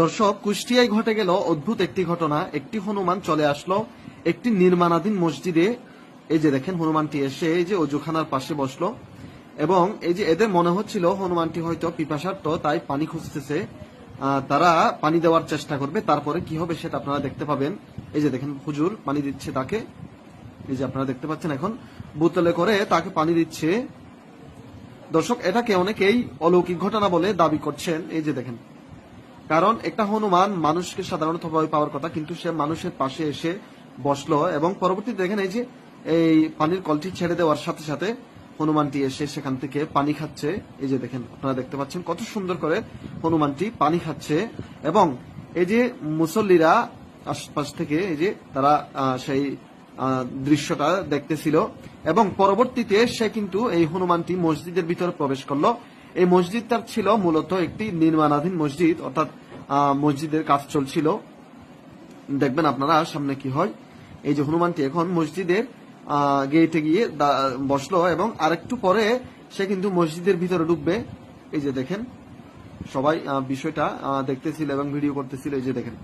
দর্শক, কুষ্টিয়ায় ঘটে গেল অদ্ভুত একটি ঘটনা। একটি হনুমান চলে আসলো। একটি নির্মাণাধীন মসজিদে এই যে দেখেন হনুমানটি এসে এই যে অজুখানার পাশে বসল। এবং এই যে এদের মনে হচ্ছিল হনুমানটি হয়তো পিপাসার্থ, তাই পানি খুঁজতেছে। তারা পানি দেওয়ার চেষ্টা করবে। তারপরে কি হবে সেটা আপনারা দেখতে পাবেন। এই যে দেখেন হুজুর পানি দিচ্ছে তাকে। এই যে আপনারা দেখতে পাচ্ছেন এখন, বোতলে করে তাকে পানি দিচ্ছে। দর্শক, এটাকে অনেকেই অলৌকিক ঘটনা বলে দাবি করছেন। এই যে দেখেন কারণ একটা হনুমান মানুষকে সাধারণত ভয় পাওয়ার কথা, কিন্তু সে মানুষের পাশে এসে বসল এবং পরবর্তীতে দেখেন এই যে এই পানির কলটি ছেড়ে দেওয়ার সাথে সাথে হনুমানটি এসে সেখান থেকে পানি খাচ্ছে। এই যে দেখেন, আপনারা দেখতে পাচ্ছেন কত সুন্দর করে হনুমানটি পানি খাচ্ছে এবং এই যে মুসল্লিরা আশপাশ থেকে এই যে তারা সেই দৃশ্যটা দেখতেছিল এবং পরবর্তীতে সে কিন্তু এই হনুমানটি মসজিদের ভিতরে প্রবেশ করল এই মসজিদটা ছিল মূলত একটি নির্মাণাধীন মসজিদ, অর্থাৎ মসজিদের কাজ চলছিল। দেখবেন আপনারা সামনে কি হয়? এই যে হনুমানটি এখন মসজিদের গেটে গিয়ে বসল এবং আরেকটু পরে সে কিন্তু মসজিদের ভিতরে ঢুকবে। এই যে দেখেন, সবাই বিষয়টা দেখতেছিল এবং ভিডিও করতেছিল। এই যে দেখেন,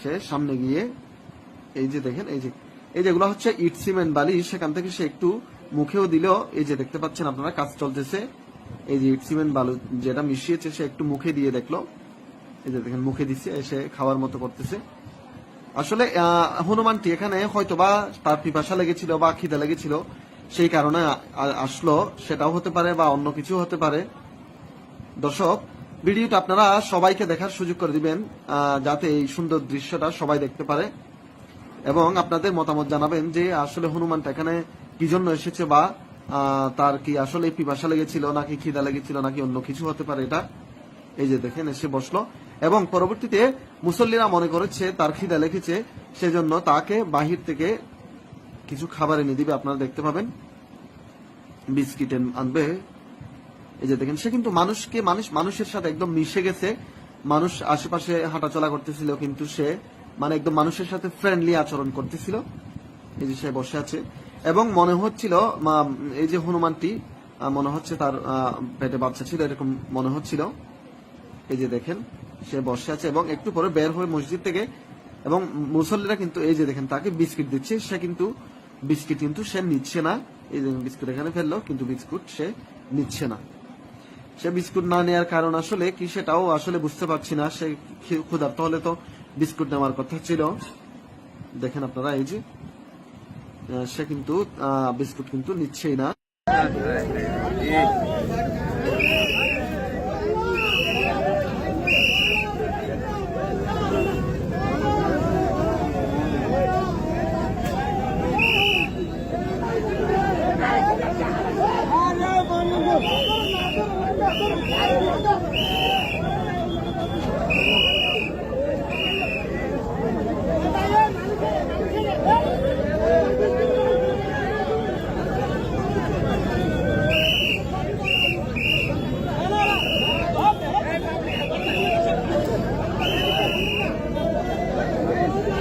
সে সামনে গিয়ে, এই যে দেখেন, এই যে, এই যেগুলো হচ্ছে ইট, সিমেন্ট, বালি, সেখান থেকে সে একটু মুখেও দিল এই যে দেখতে পাচ্ছেন আপনারা, কাজ চলতেছে। এই যে সিমেন্ট বালু যেটা মিশিয়েছে, সে একটু মুখে দিয়ে দেখল। এই যে দেখেন, মুখে দিচ্ছে এসে খাওয়ার মতো করতেছে। আসলে হনুমানটি এখানে হয়তোবা তার পিপাসা লেগেছিল বা খিদে লেগেছিল, সেই কারণে আসলো। সেটাও হতে পারে বা অন্য কিছু হতে পারে। দর্শক, ভিডিওটা আপনারা সবাইকে দেখার সুযোগ করে দিবেন যাতে এই সুন্দর দৃশ্যটা সবাই দেখতে পারে। এবং আপনাদের মতামত জানাবেন যে আসলে হনুমানটা এখানে কি জন্য এসেছে বা তার কি আসলে পিপাসা লেগেছিল, নাকি খিদা লেগেছিল, নাকি অন্য কিছু হতে পারে এটা? এই যে দেখেন, এসে বসল। এবং পরবর্তীতে মুসল্লিরা মনে করেছে, তার খিদা লেগেছে, সেজন্য তাকে বাহির থেকে কিছু খাবার এনে দিবে। আপনারা দেখতে পাবেন। বিস্কিট আনবে। এই যে দেখেন, সে কিন্তু মানুষকে, মানুষ, মানুষের সাথে একদম মিশে গেছে। মানুষ আশেপাশে হাঁটাচলা করতেছিল, কিন্তু সে মানে একদম মানুষের সাথে ফ্রেন্ডলি আচরণ করতেছিল। এই যে সে বসে আছে। এবং মনে হচ্ছিল এই যে হনুমানটি মনে হচ্ছে তার পেটে বাচ্চা ছিল, এরকম মনে হচ্ছিল। এই যে দেখেন, সে বসে আছে এবং একটু পরে বের হয়ে মসজিদ থেকে এবং মুসল্লিরা কিন্তু এই যে দেখেন, তাকে বিস্কিট দিচ্ছে। সে কিন্তু বিস্কিট কিন্তু সে নিচ্ছে না। এই যে বিস্কুট এখানে ফেলল, কিন্তু বিস্কুট সে নিচ্ছে না। সে বিস্কুট না নেওয়ার কারণ আসলে কি সেটাও আসলে বুঝতে পারছি না। সে ক্ষুধার্ত হলে তো বিস্কুট নেওয়ার কথা ছিল। দেখেন আপনারা, এই যে সে কিন্তু বিস্কুট কিন্তু নিচ্ছেই না